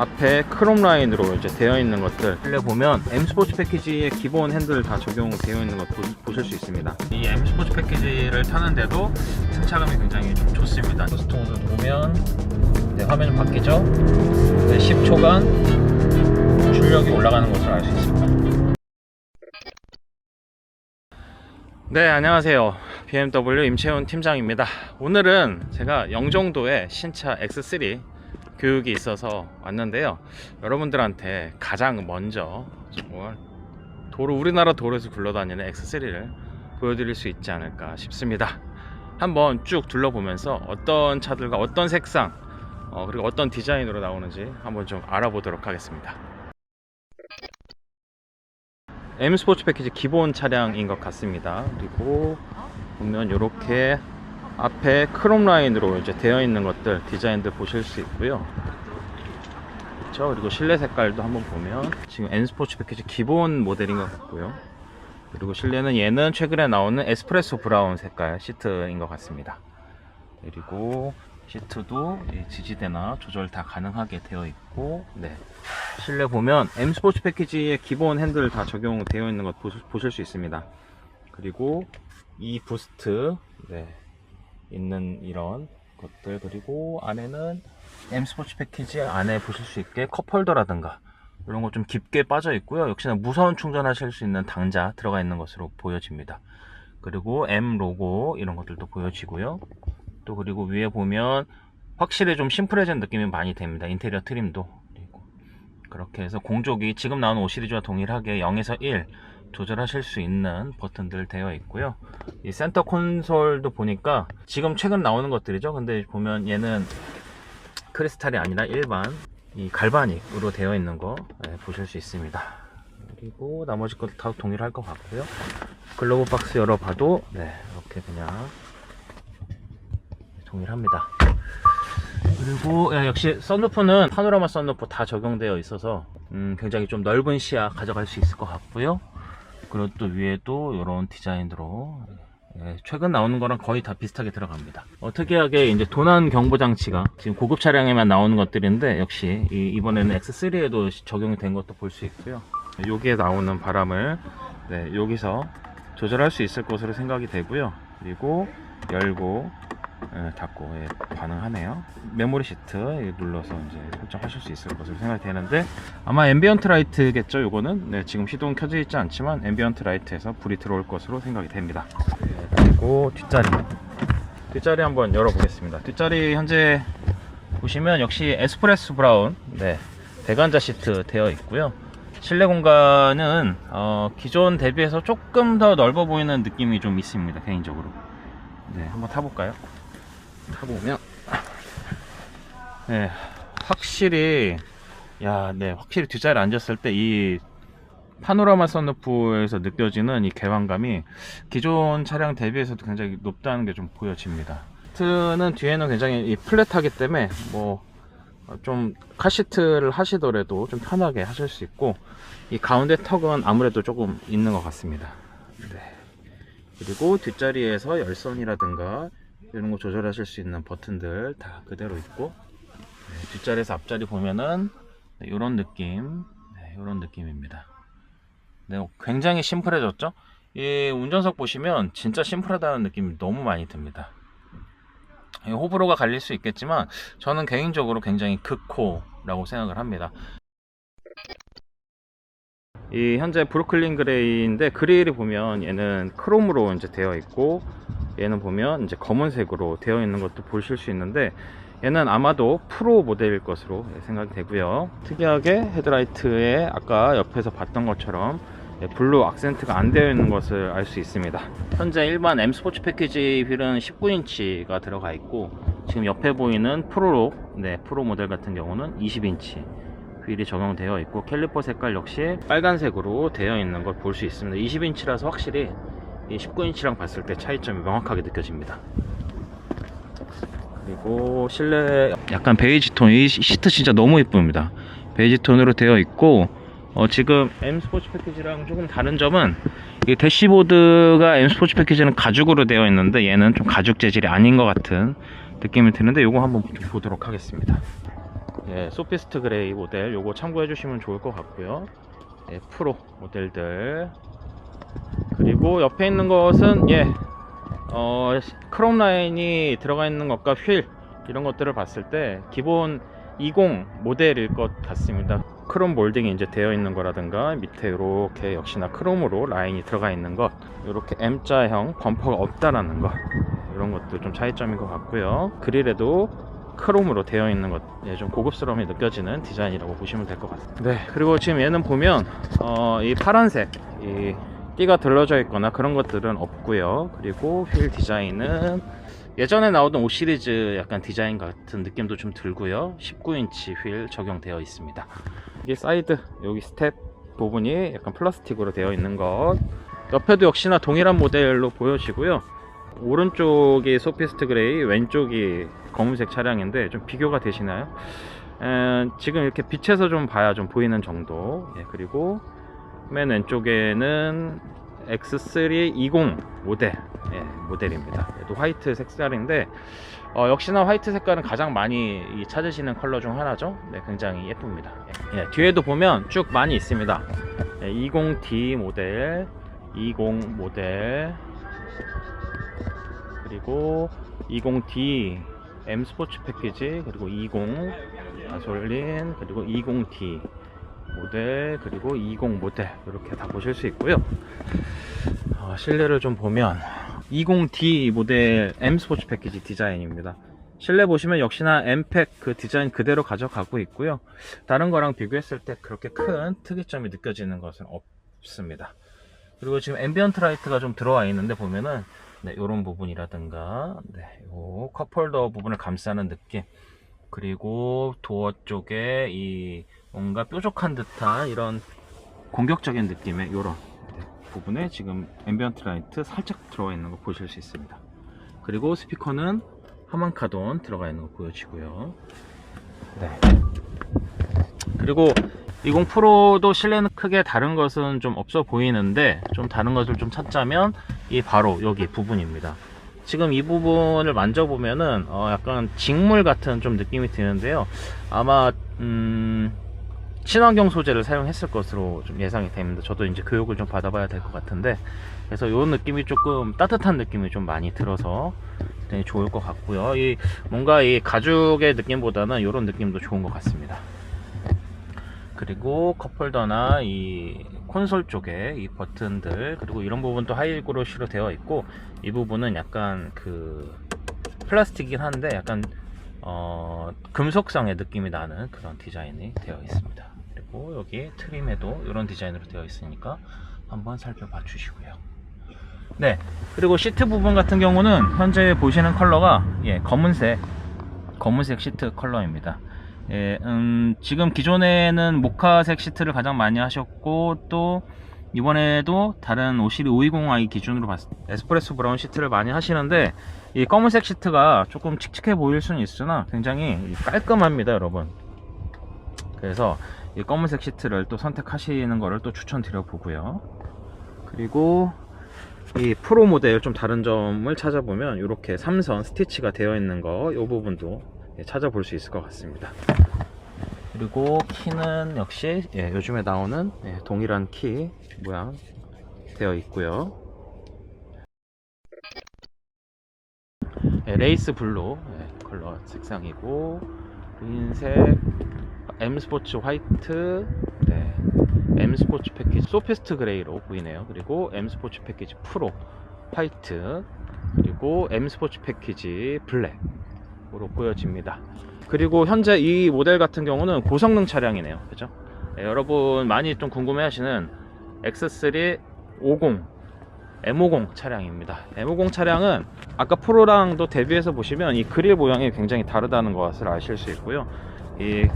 앞에 크롬 라인으로 이제 되어 있는 것들 실내 보면 M 스포츠 패키지의 기본 핸들 다 적용되어 있는 것 보, 보실 수 있습니다. 이 M 스포츠 패키지를 타는데도 승차감이 굉장히 좀 좋습니다. 부스트 모드 누르면 네, 화면이 바뀌죠. 네, 10초간 출력이 올라가는 것을 알 수 있습니다. 네, 안녕하세요. BMW 임채훈 팀장입니다. 오늘은 제가 영종도에 신차 X3 교육이 있어서 왔는데요. 여러분들한테 가장 먼저 정말 도로 우리나라 도로에서 굴러다니는 X3를 보여드릴 수 있지 않을까 싶습니다. 한번 쭉 둘러보면서 어떤 차들과 어떤 색상 어, 그리고 어떤 디자인으로 나오는지 한번 좀 알아보도록 하겠습니다. M 스포츠 패키지 기본 차량인 것 같습니다. 그리고 보면 이렇게 앞에 크롬 라인으로 이제 되어 있는 것들 디자인들 보실 수 있고요. 그렇죠. 그리고 실내 색깔도 한번 보면 지금 M 스포츠 패키지 기본 모델인 것 같고요. 그리고 실내는 얘는 최근에 나오는 에스프레소 브라운 색깔 시트인 것 같습니다. 그리고 시트도 이 지지대나 조절 다 가능하게 되어 있고 네. 실내 보면 M 스포츠 패키지의 기본 핸들 다 적용되어 있는 것 보실 수 있습니다. 그리고 이 부스트 네. 있는 이런 것들 그리고 안에는 M 스포츠 패키지 안에 보실 수 있게 컵홀더라든가 이런 거 좀 깊게 빠져 있고요. 역시나 무선 충전하실 수 있는 당자 들어가 있는 것으로 보여집니다. 그리고 M 로고 이런 것들도 보여지고요. 또 그리고 위에 보면 확실히 좀 심플해진 느낌이 많이 됩니다. 인테리어 트림도 그리고 그렇게 해서 공족이 지금 나오는 5 시리즈와 동일하게 0에서 1 조절하실 수 있는 버튼들 되어 있고요. 이 센터 콘솔도 보니까 지금 최근 나오는 것들이죠. 근데 보면 얘는 크리스탈이 아니라 일반 이 갈바닉으로 되어 있는 거 네, 보실 수 있습니다. 그리고 나머지 것도 다 동일할 것 같고요. 글로브 박스 열어봐도 네, 이렇게 그냥 동일합니다. 그리고 예, 역시 썬루프는 파노라마 썬루프 다 적용되어 있어서 음, 굉장히 좀 넓은 시야 가져갈 수 있을 것 같고요. 그리고 또 위에도 이런 디자인으로 예, 최근 나오는 거랑 거의 다 비슷하게 들어갑니다. 어, 특이하게 이제 도난 경보 장치가 지금 고급 차량에만 나오는 것들인데 역시 이, 이번에는 X3에도 적용이 된 것도 볼 수 있고요. 여기에 나오는 바람을 네, 여기서 조절할 수 있을 것으로 생각이 되고요. 그리고 열고 예, 닫고 예, 반응하네요. 메모리 시트 예, 눌러서 이제 설정하실 수 있을 것으로 생각이 되는데 아마 앰비언트 라이트겠죠. 요거는 네, 지금 시동 켜져 있지 않지만 앰비언트 라이트에서 불이 들어올 것으로 생각이 됩니다. 예, 그리고 뒷자리 뒷자리 한번 열어보겠습니다. 뒷자리 현재 보시면 역시 에스프레소 브라운 네, 배관자 시트 되어 있고요. 실내 공간은 어, 기존 대비해서 조금 더 넓어 보이는 느낌이 좀 있습니다. 개인적으로. 네, 한번 타볼까요? 타보면 네, 확실히 야, 네, 확실히 뒷자리에 앉았을 때 이 파노라마 썬루프에서 느껴지는 이 개방감이 기존 차량 대비해서도 굉장히 높다는 게 좀 보여집니다. 시트는 뒤에는 굉장히 이 플랫하기 때문에 뭐 좀 카시트를 하시더라도 좀 편하게 하실 수 있고 이 가운데 턱은 아무래도 조금 있는 것 같습니다. 네. 그리고 뒷자리에서 열선이라든가 이런 거 조절하실 수 있는 버튼들 다 그대로 있고 네, 뒷자리에서 앞자리 보면은 네, 이런 느낌 네, 이런 느낌입니다. 네, 굉장히 심플해졌죠? 이 운전석 보시면 진짜 심플하다는 느낌이 너무 많이 듭니다. 이 호불호가 갈릴 수 있겠지만 저는 개인적으로 굉장히 극호라고 생각을 합니다 이 현재 브루클린 그레이인데 그레이를 보면 얘는 크롬으로 이제 되어 있고 얘는 보면 이제 검은색으로 되어 있는 것도 보실 수 있는데 얘는 아마도 프로 모델일 것으로 생각이 되고요. 특이하게 헤드라이트에 아까 옆에서 봤던 것처럼 예, 블루 악센트가 안 되어 있는 것을 알 수 있습니다. 현재 일반 M 스포츠 패키지 휠은 19인치가 들어가 있고 지금 옆에 보이는 프로로 네 프로 모델 같은 경우는 20인치 휠이 적용되어 있고 캘리퍼 색깔 역시 빨간색으로 되어 있는 걸 볼 수 있습니다. 20인치라서 확실히 이 19인치랑 봤을 때 차이점이 명확하게 느껴집니다. 그리고 실내 약간 베이지 톤, 이 시트 진짜 너무 이쁩니다. 베이지 톤으로 되어 있고 어, 지금 M 스포츠 패키지랑 조금 다른 점은 이 대시보드가 M 스포츠 패키지는 가죽으로 되어 있는데 얘는 좀 가죽 재질이 아닌 것 같은 느낌이 드는데 이거 한번 보도록 하겠습니다 예, 소피스트 그레이 모델 요거 참고해 주시면 좋을 것 같고요. 예, 프로 모델들 그리고 옆에 있는 것은 예, 어, 크롬 라인이 들어가 있는 것과 휠 이런 것들을 봤을 때 기본 20 모델일 것 같습니다. 크롬 몰딩이 이제 되어 있는 거라든가 밑에 이렇게 역시나 크롬으로 라인이 들어가 있는 것 이렇게 M자형 범퍼가 없다라는 것 이런 것도 좀 차이점인 것 같고요. 그릴에도 크롬으로 되어 있는 것, 예, 좀 고급스러움이 느껴지는 디자인이라고 보시면 될 것 같습니다. 네, 그리고 지금 얘는 보면 어, 이 파란색 이 띠가 들러져 있거나 그런 것들은 없고요. 그리고 휠 디자인은 예전에 나오던 5 시리즈 약간 디자인 같은 느낌도 좀 들고요. 19인치 휠 적용되어 있습니다. 이게 사이드 여기 스텝 부분이 약간 플라스틱으로 되어 있는 것. 옆에도 역시나 동일한 모델로 보여지고요. 오른쪽이 소피스트 그레이, 왼쪽이 검은색 차량인데 좀 비교가 되시나요? 에, 지금 이렇게 빛에서 좀 봐야 좀 보이는 정도. 예, 그리고 맨 왼쪽에는 X3 20 모델 예, 모델입니다. 얘도 화이트 색깔인데 어, 역시나 화이트 색깔은 가장 많이 이 찾으시는 컬러 중 하나죠. 네, 굉장히 예쁩니다. 예, 예, 뒤에도 보면 쭉 많이 있습니다. 예, 20D 모델, 20 모델, 그리고 20D M 스포츠 패키지, 그리고 20 가솔린, 그리고 20D 모델 그리고 20 모델. 이렇게 다 보실 수 있고요. 어, 실내를 좀 보면 20D 모델 M 스포츠 패키지 디자인입니다. 실내 보시면 역시나 M팩 그 디자인 그대로 가져가고 있고요. 다른 거랑 비교했을 때 그렇게 큰 특이점이 느껴지는 것은 없습니다. 그리고 지금 앰비언트 라이트가 좀 들어와 있는데 보면은 네, 이런 부분이라든가 네, 요 컵홀더 부분을 감싸는 느낌 그리고 도어 쪽에 이 뭔가 뾰족한 듯한 이런 공격적인 느낌의 이런 부분에 지금 앰비언트 라이트 살짝 들어가 있는 거 보실 수 있습니다. 그리고 스피커는 하만카돈 들어가 있는 거 보여지고요. 네. 그리고 20 프로도 실내는 크게 다른 것은 좀 없어 보이는데 좀 다른 것을 좀 찾자면 이 바로 여기 부분입니다. 지금 이 부분을 만져보면은 어 약간 직물 같은 좀 느낌이 드는데요. 아마 음 친환경 소재를 사용했을 것으로 좀 예상이 됩니다. 저도 이제 교육을 좀 받아봐야 될 것 같은데 그래서 이런 느낌이 조금 따뜻한 느낌이 좀 많이 들어서 좋을 것 같고요. 이 뭔가 이 가죽의 느낌보다는 이런 느낌도 좋은 것 같습니다. 그리고 컵홀더나 이 콘솔 쪽에 이 버튼들 그리고 이런 부분도 하이그로시로 되어 있고 이 부분은 약간 그 플라스틱이긴 한데 약간 어 금속상의 느낌이 나는 그런 디자인이 되어 있습니다. 그리고 여기 트림에도 이런 디자인으로 되어 있으니까 한번 살펴봐 주시고요. 네 그리고 시트 부분 같은 경우는 현재 보시는 컬러가 예 검은색 검은색 시트 컬러입니다 예, 음, 지금 기존에는 모카색 시트를 가장 많이 하셨고 또 이번에도 다른 오시리 520i 기준으로 봤을 때 에스프레소 브라운 시트를 많이 하시는데 이 검은색 시트가 조금 칙칙해 보일 수는 있으나 굉장히 깔끔합니다 여러분. 그래서 이 검은색 시트를 또 선택하시는 거를 또 추천드려 보고요. 그리고 이 프로 모델 좀 다른 점을 찾아보면 이렇게 삼선 스티치가 되어 있는 거 이 부분도 예, 찾아볼 수 있을 것 같습니다. 그리고 키는 역시 예, 요즘에 나오는 예, 동일한 키 모양 되어 있고요. 예, 레이스 블루 예, 컬러 색상이고 흰색 M 스포츠 화이트 네, M 스포츠 패키지 소피스트 그레이로 보이네요. 그리고 M 스포츠 패키지 프로 화이트 그리고 M 스포츠 패키지 블랙 으로 보여집니다. 그리고 현재 이 모델 같은 경우는 고성능 차량이네요. 그죠? 네, 여러분 많이 좀 궁금해 하시는 X3 50 M50 차량입니다. M50 차량은 아까 프로랑도 대비해서 보시면 이 그릴 모양이 굉장히 다르다는 것을 아실 수 있고요. 이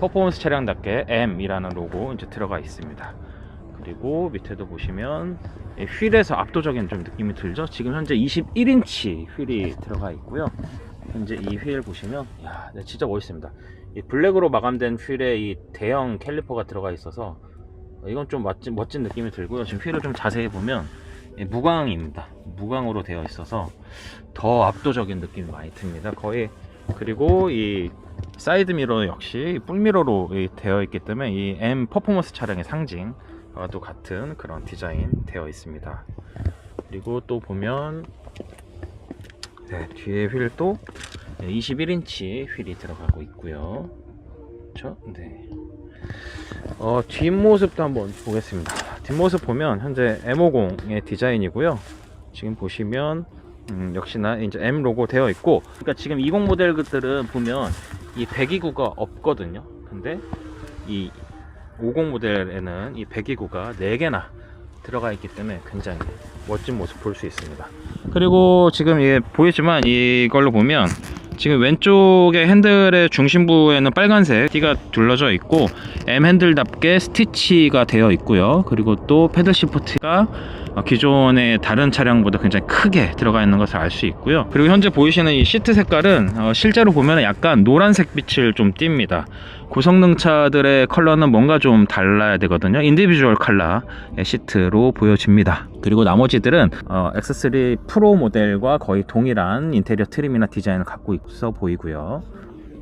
퍼포먼스 차량답게 M이라는 로고 이제 들어가 있습니다. 그리고 밑에도 보시면 휠에서 압도적인 좀 느낌이 들죠. 지금 현재 21인치 휠이 들어가 있고요. 현재 이 휠 보시면 야, 네, 진짜 멋있습니다. 이 블랙으로 마감된 휠에 이 대형 캘리퍼가 들어가 있어서 이건 좀 멋진, 멋진 느낌이 들고요. 지금 휠을 좀 자세히 보면 무광입니다. 무광으로 되어 있어서 더 압도적인 느낌이 많이 듭니다. 거의 그리고 이 사이드 미러 역시 뿔미러로 이 되어 있기 때문에 이 M 퍼포먼스 차량의 상징과도 같은 그런 디자인 되어 있습니다. 그리고 또 보면 네, 뒤에 휠도 21인치 휠이 들어가고 있고요. 그렇죠? 네. 어, 뒷모습도 한번 보겠습니다. 뒷모습 보면 현재 M50의 디자인이고요. 지금 보시면 음, 역시나 이제 M 로고 되어 있고, 그러니까 지금 20 모델들은 보면 이 배기구가 없거든요. 근데 이 50 모델에는 이 배기구가 4개나 들어가 있기 때문에 굉장히 멋진 모습 볼 수 있습니다. 그리고 지금 이게 보이지만 이걸로 보면 지금 왼쪽의 핸들의 중심부에는 빨간색 띠가 둘러져 있고 M 핸들답게 스티치가 되어 있고요. 그리고 또 패들 시프트가 기존의 다른 차량보다 굉장히 크게 들어가 있는 것을 알 수 있고요. 그리고 현재 보이시는 이 시트 색깔은 어, 실제로 보면 약간 노란색 빛을 좀 띱니다. 고성능 차들의 컬러는 뭔가 좀 달라야 되거든요. 인디비주얼 컬러의 시트로 보여집니다. 그리고 나머지들은 어, X3 프로 모델과 거의 동일한 인테리어 트림이나 디자인을 갖고 있어 보이고요.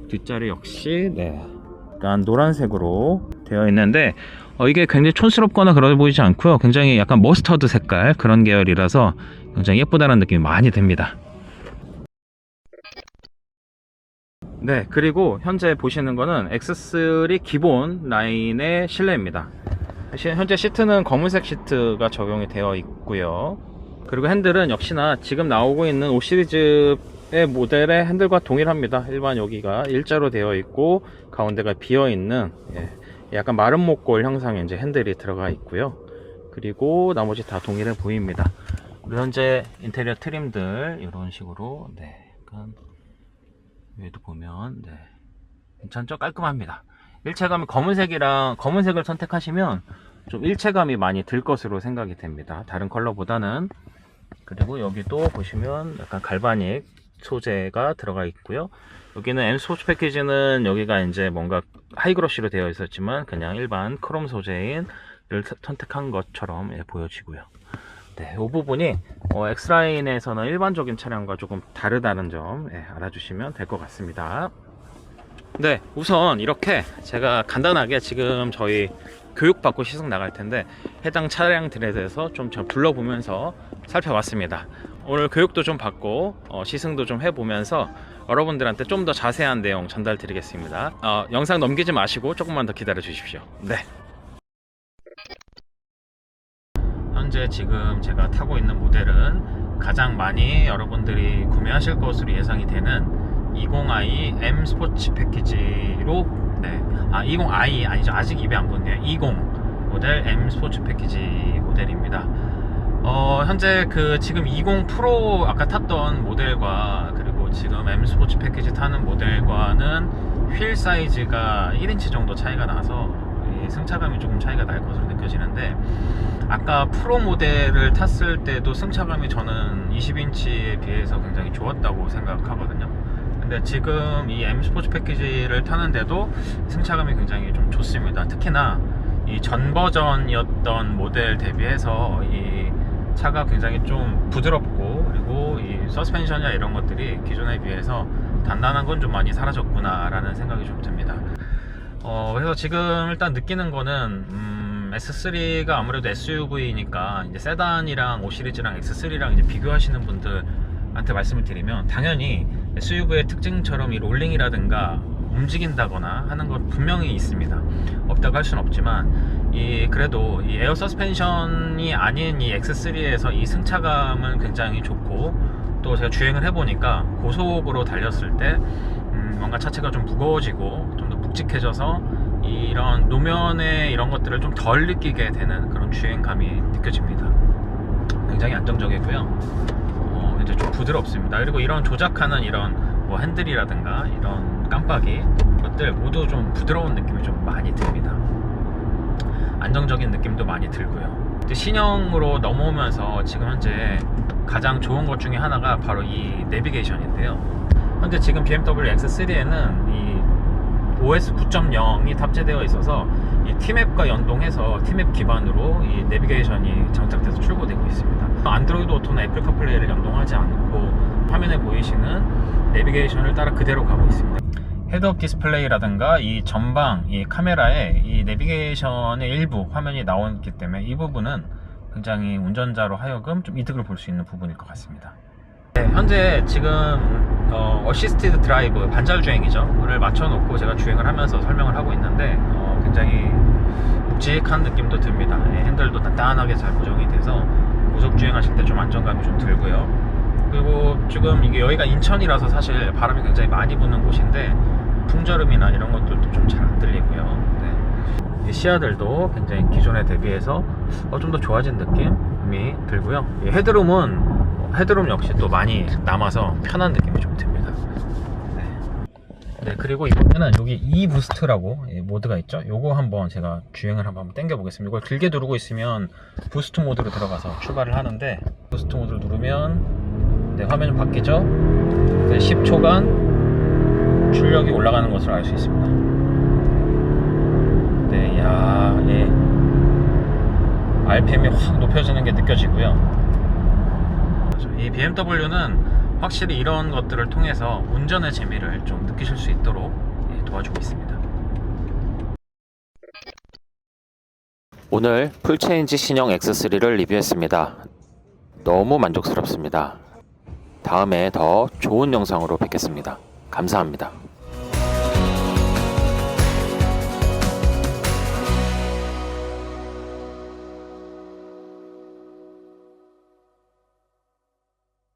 뒷자리 역시 네, 약간 노란색으로 되어 있는데 어, 이게 굉장히 촌스럽거나 그러 보이지 않고요. 굉장히 약간 머스터드 색깔 그런 계열이라서 굉장히 예쁘다는 느낌이 많이 듭니다. 네, 그리고 현재 보시는 거는 X3 기본 라인의 실내입니다. 시- 현재 시트는 검은색 시트가 적용이 되어 있고요. 그리고 핸들은 역시나 지금 나오고 있는 5 시리즈의 모델의 핸들과 동일합니다. 일반 여기가 일자로 되어 있고 가운데가 비어 있는 예, 약간 마른 목골 형상의 이제 핸들이 들어가 있고요. 그리고 나머지 다 동일해 보입니다. 현재 인테리어 트림들 이런 식으로 네, 약간 위에도 보면 네, 괜찮죠? 깔끔합니다. 일체감이 검은색이랑 검은색을 선택하시면 좀 일체감이 많이 들 것으로 생각이 됩니다. 다른 컬러보다는 그리고 여기도 보시면 약간 갈바닉 소재가 들어가 있고요. 여기는 M 스포츠 패키지는 여기가 이제 뭔가 하이그로시로 되어 있었지만 그냥 일반 크롬 소재인 를 선택한 것처럼 예, 보여지고요. 네, 이 부분이 어, X라인에서는 일반적인 차량과 조금 다르다는 점 예, 알아주시면 될 것 같습니다. 네, 우선 이렇게 제가 간단하게 지금 저희 교육받고 시승 나갈 텐데 해당 차량들에 대해서 좀저 불러보면서 살펴봤습니다. 오늘 교육도 좀 받고 어, 시승도 좀 해보면서 여러분들한테 좀 더 자세한 내용 전달 드리겠습니다. 어, 영상 넘기지 마시고 조금만 더 기다려 주십시오. 네. 현재 지금 제가 타고 있는 모델은 가장 많이 여러분들이 구매하실 것으로 예상이 되는 20i M 스포츠 패키지로 네. 아 20i 아니죠 아직 입에 안 붙네요 20 모델 M 스포츠 패키지 모델입니다 어 현재 그 지금 20 프로 아까 탔던 모델과 그리고 지금 M 스포츠 패키지 타는 모델과는 휠 사이즈가 1인치 정도 차이가 나서 이 승차감이 조금 차이가 날 것으로 느껴지는데 아까 프로 모델을 탔을 때도 승차감이 저는 20인치에 비해서 굉장히 좋았다고 생각하거든요. 근데 지금 이 M 스포츠 패키지를 타는데도 승차감이 굉장히 좀 좋습니다. 특히나 이 전 버전이었던 모델 대비해서 이 차가 굉장히 좀 부드럽고 그리고 이 서스펜션이나 이런 것들이 기존에 비해서 단단한 건 좀 많이 사라졌구나 라는 생각이 좀 듭니다. 어, 그래서 지금 일단 느끼는 거는 음, S3가 아무래도 SUV니까 이제 세단이랑 5 시리즈랑 X3랑 이제 비교하시는 분들한테 말씀을 드리면 당연히 SUV의 특징처럼 이 롤링이라든가 움직인다거나 하는 건 분명히 있습니다. 없다고 할 수는 없지만 이 그래도 이 에어 서스펜션이 아닌 이 X3에서 이 승차감은 굉장히 좋고 또 제가 주행을 해보니까 고속으로 달렸을 때 음, 뭔가 차체가 좀 무거워지고 좀 더 묵직해져서 이런 노면의 이런 것들을 좀 덜 느끼게 되는 그런 주행감이 느껴집니다. 굉장히 안정적이고요. 어, 이제 좀 부드럽습니다. 그리고 이런 조작하는 이런 뭐 핸들이라든가 이런 깜빡이 것들 모두 좀 부드러운 느낌이 좀 많이 듭니다. 안정적인 느낌도 많이 들고요. 신형으로 넘어오면서 지금 현재 가장 좋은 것 중에 하나가 바로 이 내비게이션인데요. 현재 지금 BMW X3에는 이 OS 9.0이 탑재되어 있어서 이 T맵과 연동해서 T맵 기반으로 이 내비게이션이 장착돼서 출고되고 있습니다. 안드로이드 오토나 애플 카플레이를 연동하지 않고 화면에 보이시는 내비게이션을 따라 그대로 가고 있습니다. 헤드업 디스플레이라든가 이 전방 이 카메라에 이 내비게이션의 일부 화면이 나오기 때문에 이 부분은 굉장히 운전자로 하여금 좀 이득을 볼 수 있는 부분일 것 같습니다. 네, 현재 지금 어, 어시스티드 드라이브 반절 주행이죠.를 맞춰놓고 제가 주행을 하면서 설명을 하고 있는데 어, 굉장히 묵직한 느낌도 듭니다. 예, 핸들도 단단하게 잘 고정이 돼서 고속 주행하실 때 좀 안정감이 좀 들고요. 그리고 지금 이게 여기가 인천이라서 사실 바람이 굉장히 많이 부는 곳인데 풍절음이나 이런 것들도 좀 잘 안 들리고요. 네. 이 시야들도 굉장히 기존에 대비해서 어, 좀 더 좋아진 느낌이 들고요. 이 헤드룸은 헤드룸 역시 또 많이 남아서 편한 느낌이 좀 듭니다. 네. 네, 그리고 이번에는 여기 E 부스트라고 예, 모드가 있죠. 요거 한번 제가 주행을 한번 당겨 보겠습니다. 이걸 길게 누르고 있으면 부스트 모드로 들어가서 출발을 하는데 부스트 모드를 누르면 네, 화면이 바뀌죠. 네, 10초간 출력이 올라가는 것을 알 수 있습니다. 네, 야, 예. RPM이 확 높여지는 게 느껴지고요. 이 BMW는 확실히 이런 것들을 통해서 운전의 재미를 좀 느끼실 수 있도록 예, 도와주고 있습니다. 오늘 풀체인지 신형 X3를 리뷰했습니다. 너무 만족스럽습니다. 다음에 더 좋은 영상으로 뵙겠습니다. 감사합니다.